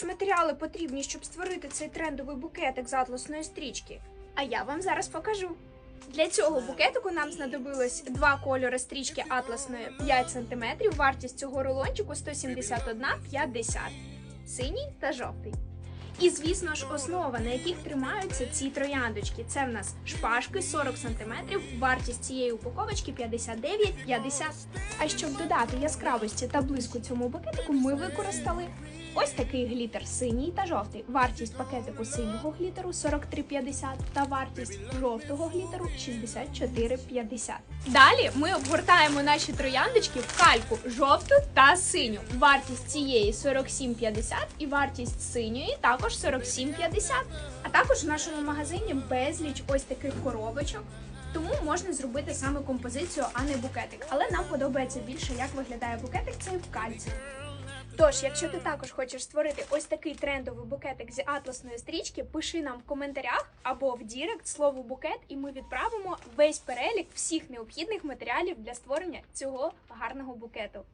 ж матеріали потрібні, щоб створити цей трендовий букетик з атласної стрічки? А я вам зараз покажу. Для цього букетику нам знадобилось два кольори стрічки атласної 5 см, вартість цього рулончику 171,50 синій та жовтий. І, звісно ж, основа, на яких тримаються ці трояндочки. Це в нас шпажки 40 см, вартість цієї упаковочки 59,50. А щоб додати яскравості та блиску цьому букетику, ми використали ось такий глітер синій та жовтий. Вартість пакетику синього глітеру 43,50 та вартість жовтого глітеру 64,50. Далі ми обгортаємо наші трояндочки в кальку жовту та синю. Вартість цієї 47,50 і вартість синьої також 47,50. А також в нашому магазині безліч ось таких коробочок. Тому можна зробити саме композицію, а не букетик. Але нам подобається більше, як виглядає букетик цей в кальці. Тож, якщо ти також хочеш створити ось такий трендовий букетик з атласної стрічки, пиши нам в коментарях або в Дірект слово букет, і ми відправимо весь перелік всіх необхідних матеріалів для створення цього гарного букету.